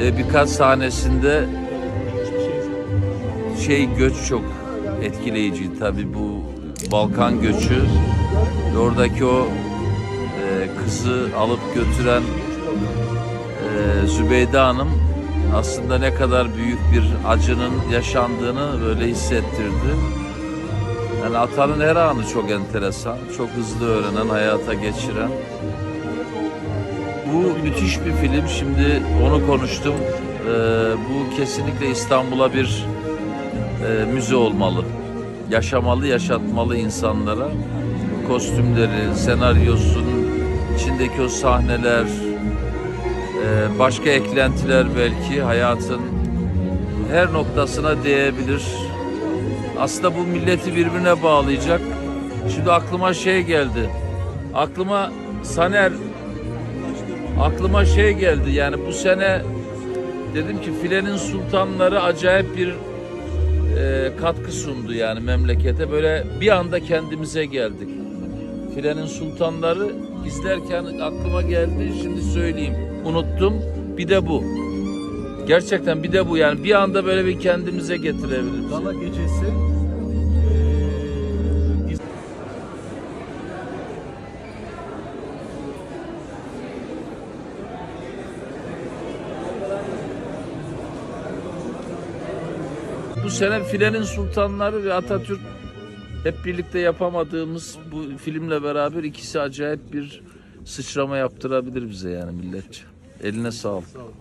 e, birkaç sahnesinde şey göç çok etkileyici tabii bu Balkan göçü oradaki o e, kızı alıp götüren e, Zübeyde Hanım aslında ne kadar büyük bir acının yaşandığını böyle hissettirdi. Yani Atan'ın her anı çok enteresan, çok hızlı öğrenen, hayata geçiren. Bu müthiş bir film. Şimdi onu konuştum. Ee, bu kesinlikle İstanbul'a bir e, müze olmalı. Yaşamalı, yaşatmalı insanlara. Kostümleri, senaryosun, içindeki o sahneler, e, başka eklentiler belki hayatın her noktasına değebilir. Aslında bu milleti birbirine bağlayacak. Şimdi aklıma şey geldi. Aklıma Saner aklıma şey geldi yani bu sene dedim ki filenin sultanları acayip bir e, katkı sundu yani memlekete böyle bir anda kendimize geldik. Filenin sultanları izlerken aklıma geldi şimdi söyleyeyim unuttum bir de bu. Gerçekten bir de bu yani bir anda böyle bir kendimize getirebiliriz. Gala gecesi Bu sene filenin sultanları ve Atatürk hep birlikte yapamadığımız bu filmle beraber ikisi acayip bir sıçrama yaptırabilir bize yani milletçe. Eline sağlık.